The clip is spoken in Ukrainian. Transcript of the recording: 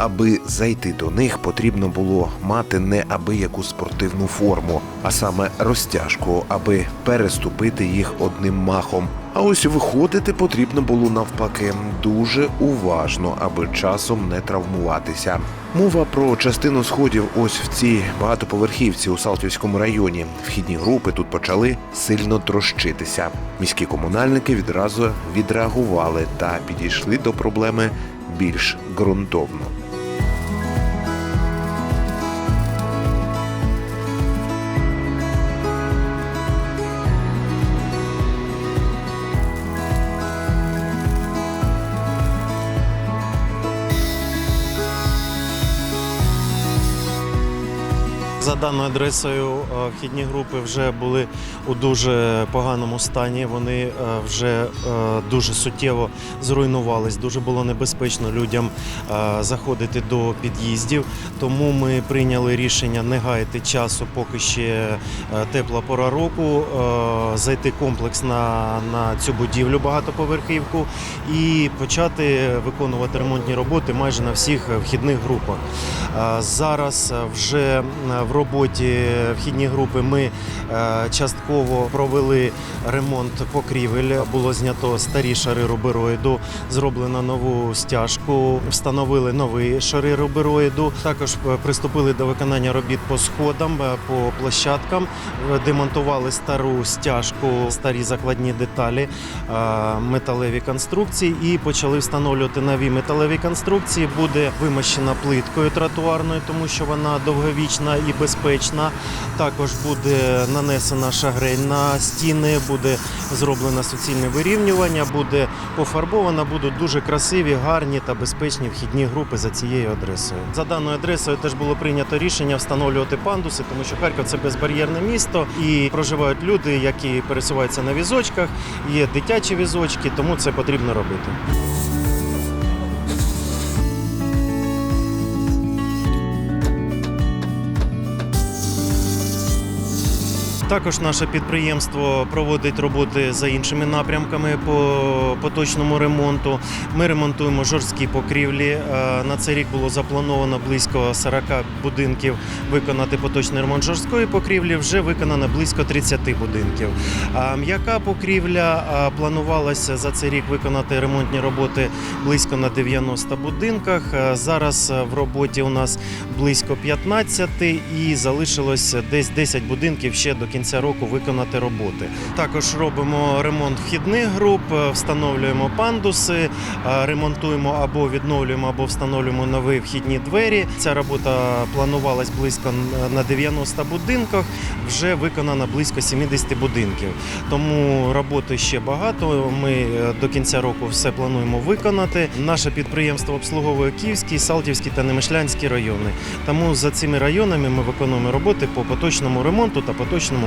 аби зайти до них, потрібно було мати неабияку спортивну форму, а саме розтяжку, аби переступити їх одним махом. А ось виходити потрібно було навпаки дуже уважно, аби часом не травмуватися. Мова про частину сходів ось в цій багатоповерхівці у Салтівському районі. Вхідні групи тут почали сильно трощитися. Міські комунальники відразу відреагували та підійшли до проблеми більш ґрунтовно. За даною адресою е, вхідні групи вже були у дуже поганому стані. Вони е, вже е, дуже суттєво зруйнувались. Дуже було небезпечно людям заходити до під'їздів. Тому ми прийняли рішення не гаяти часу, поки ще тепла пора року, зайти комплекс на, цю будівлю багатоповерхівку і почати виконувати ремонтні роботи майже на всіх вхідних групах. Зараз вже в роботі вхідні групи ми е, частково провели ремонт покрівель. Було знято старі шари рубероїду, зроблено нову стяжку, встановили нові шари рубероїду. Також е, приступили до виконання робіт по сходам, е, по площадкам, демонтували стару стяжку, старі закладні деталі, металеві конструкції і почали встановлювати нові металеві конструкції. Буде вимощена плиткою тротуарною, тому що вона довговічна і безпечна. Також буде нанесена шагрень на стіни, буде зроблено суцільне вирівнювання, буде пофарбована, будуть дуже красиві, гарні та безпечні вхідні групи за цією адресою. За даною адресою теж було прийнято рішення встановлювати пандуси, тому що Харків це безбар'єрне місто і проживають люди, які пересуваються на візочках. Є дитячі візочки, тому це потрібно робити. Також наше підприємство проводить роботи за іншими напрямками по поточному ремонту. Ми ремонтуємо жорсткі покрівлі. Е, На цей рік було заплановано близько 40 будинків виконати поточний ремонт жорсткої покрівлі. Вже виконано близько 30 будинків. М'яка покрівля планувалася за цей рік виконати ремонтні роботи близько на 90 будинках. Е, Зараз е, в роботі у нас близько 15 і залишилось десь 10 будинків ще до кінця року виконати роботи. Також робимо ремонт вхідних груп, е, встановлюємо пандуси, е, ремонтуємо або відновлюємо, або встановлюємо нові вхідні двері. Ця робота планувалась близько на 90 будинках. Вже виконано близько 70 будинків. Тому роботи ще багато. Ми е, до кінця року все плануємо виконати. Наше підприємство обслуговує Київський, Салтівський та Немишлянський райони. Тому за цими районами ми виконуємо роботи по поточному ремонту та поточному